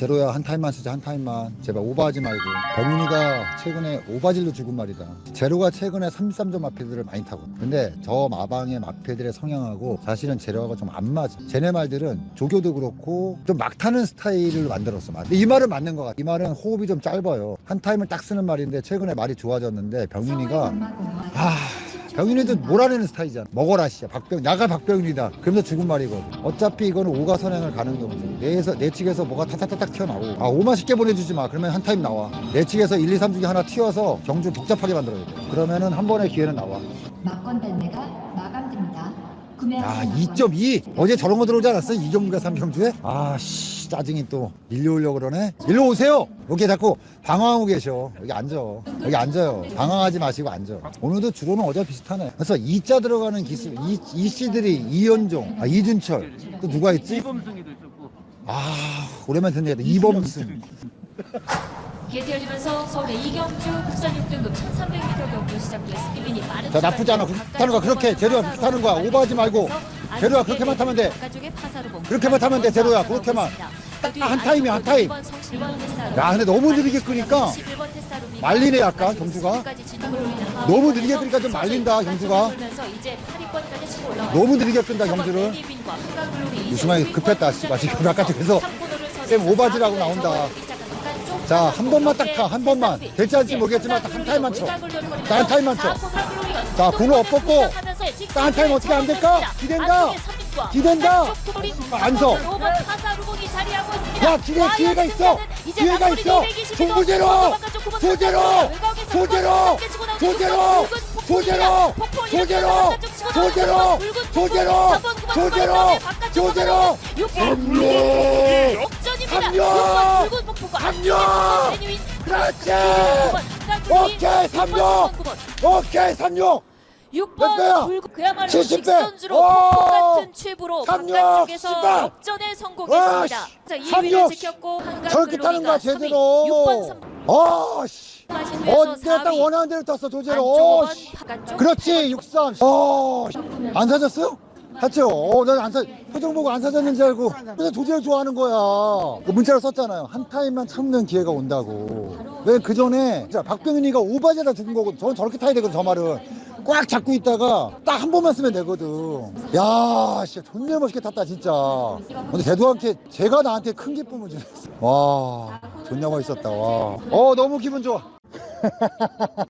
제로야 한 타임만 쓰자 한 타임만. 제발 오버하지 말고. 병윤이가 최근에 오바질로 죽은 말이다. 제로가 최근에 33점 마패들을 많이 타고. 근데 저 마방의 마패들의 성향하고 사실은 제로가 좀 안 맞아. 쟤네 말들은 조교도 그렇고 좀 막 타는 스타일을 만들었어 근데 이 말은 맞는 것 같아. 이 말은 호흡이 좀 짧아요. 한 타임을 딱 쓰는 말인데 최근에 말이 좋아졌는데 병윤이가 아 병윤이도 몰아내는 스타일이잖아. 먹어라 씨야. 박병 야가 박병윤이다. 그러면서 죽은 말이거든 어차피 이거는 오가 선행을 가는 경우죠 내에서 내 측에서 뭐가 타타타닥 튀어나오고. 아 오만 쉽게 보내주지 마. 그러면 한 타임 나와. 내 측에서 1, 2, 3 중에 하나 튀어서 경주 복잡하게 만들어야 돼. 그러면은 한 번의 기회는 나와. 막건 마감됩니다. 야 구매하시는 2.2 어제 저런 거 들어오지 않았어? 이경주가 삼경주에? 아 씨 짜증이 또 밀려오려고 그러네. 일로 오세요. 여기 자꾸 방황하고 계셔. 여기 앉아. 여기 앉아요. 방황하지 마시고 앉아. 오늘도 주로는 어제 비슷하네. 그래서 이자 들어가는 기술 이, 이 씨들이 이현종 아 이준철. 또 누가 있지? 이범승이도 있었고. 아 오랜만에 듣는 얘기다 이범승 열리면서 서울의 이경주 국산 6등급 1300m 경주 시작됐습니다. 이민이 빠른 자, 나쁘지 않아. 타는 거야. 그렇게 재료야, 타는 거야. 오버하지 말고. 재료야, 그렇게만 타면 돼. 그렇게만 타면 돼, 재료야. 그렇게만. 딱한 타임이야, 한 타임. 야, 근데 너무 느리게 끄니까 말리네, 약간, 경주가. 너무 느리게 끄니까 좀 말린다, 경주가. 너무 느리게 끈다, 경주를. 유승환이 급했다, 씨발. 지금 아까 저기서 쌤 오바지라고 나온다. 자, 한 번만 딱 타, 한 번만. 될지 않을지 모르겠지만 딱 한 타임만 쳐. 딱한 타임만 쳐. 자, 공을 엎었고, 딱한 타임 어떻게 안 될까? 기댄다. 기댄다. 안 서. 야, 기대, 기회가 있어. 기회가 있어. 조구제로. 조제로. 조제로. 조제로. 조제로. 조제로. 조제로. 조제로. 조제로. 조제로. 삼룡! 삼룡! 그렇지. 오케이, 삼룡. 오케이, 삼룡. 몇 6번 배야? 붉은 그야말로 70배. 직선주로 오! 폭포 같은 칩으로 삼룡! 바깥 쪽에서 씨발! 역전에 와, 성공했습니다. 씨. 자, 2위를 삼룡! 지켰고 한강 저렇게 타는 거야, 글로리가 3위, 제대로. 6번 3 어, 씨. 후에서 어, 내가 딱 4위. 원하는 대로 탔어, 도제로. 안쪽 어, 5번 씨. 바깥쪽 그렇지, 63. 어, 씨. 안 사졌어요? 샀죠? 어, 난안 사, 표정 보고 안 사졌는 줄 알고. 그래서 도제를 좋아하는 거야. 그 문자로 썼잖아요. 한 타임만 참는 기회가 온다고. 왜 그 전에, 자, 박병윤이가 오바제다 죽은 거고, 저는 저렇게 타야 되거든, 저 말은. 꽉 잡고 있다가 딱 한 번만 쓰면 되거든. 야, 씨, 존나 멋있게 탔다, 진짜. 근데 대도한테, 제가 나한테 큰 기쁨을 주셨어. 와, 존나 멋있었다, 와. 어, 너무 기분 좋아.